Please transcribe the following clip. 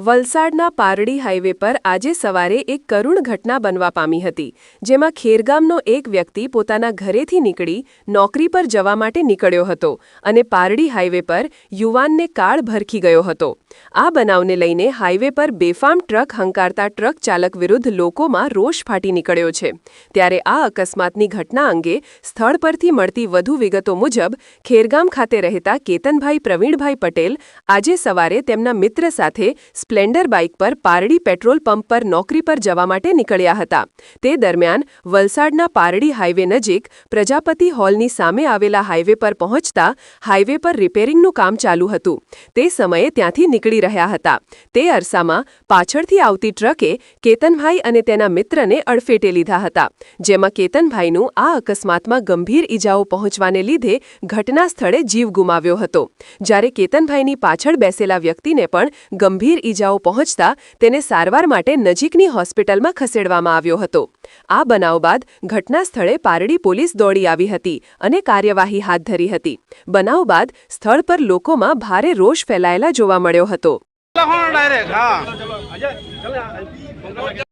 વલસાડના પારડી હાઈવે પર આજે સવારે એક કરુણ ઘટના બનવા પામી હતી, જેમાં ખેરગામનો એક વ્યક્તિ પોતાના ઘરેથી નીકળી નોકરી પર જવા માટે નીકળ્યો હતો અને પારડી હાઈવે પર યુવાનને કાળ ભરખી ગયો હતો. આ બનાવને લઈને હાઈવે પર બેફામ ટ્રક હંકારતા ટ્રક ચાલક વિરુદ્ધ લોકોમાં રોષ ફાટી નીકળ્યો છે. ત્યારે આ અકસ્માતની ઘટના અંગે સ્થળ પરથી મળતી વધુ વિગતો મુજબ ખેરગામ ખાતે રહેતા કેતનભાઈ પ્રવીણભાઈ પટેલ આજે સવારે તેમના મિત્ર સાથે સ્પ્લેન્ડર બાઇક પર પારડી પેટ્રોલ પંપ પર નોકરી પર જવા માટે નીકળ્યા હતા. તે દરમિયાન વલસાડના પારડી હાઈવે નજીક પ્રજાપતિ હોલની સામે આવેલા હાઈવે પર પહોંચતા હાઈવે પર રિપેરિંગનું કામ ચાલુ હતું. તે સમયે ત્યાંથી નીકળી રહ્યા હતા. તે અરસામાં પાછળથી આવતી ટ્રકે કેતનભાઈ અને તેના મિત્રને અડફેટે લીધા હતા, જેમાં કેતનભાઈનું આ અકસ્માતમાં ગંભીર ઈજાઓ પહોંચવાને લીધે ઘટના સ્થળે જીવ ગુમાવ્યો હતો. જ્યારે કેતનભાઈની પાછળ બેસેલા વ્યક્તિને પણ ગંભીર ઈજાઓ પહોંચતા તેને સારવાર માટે નજીકની હોસ્પિટલમાં ખસેડવામાં આવ્યો હતો. આ બનાવ બાદ ઘટના સ્થળે પારડી પોલીસ દોડી આવી હતી અને કાર્યવાહી હાથ ધરી હતી. બનાવ બાદ સ્થળ પર લોકોમાં ભારે રોષ ફેલાયેલા જોવા મળ્યો હતો.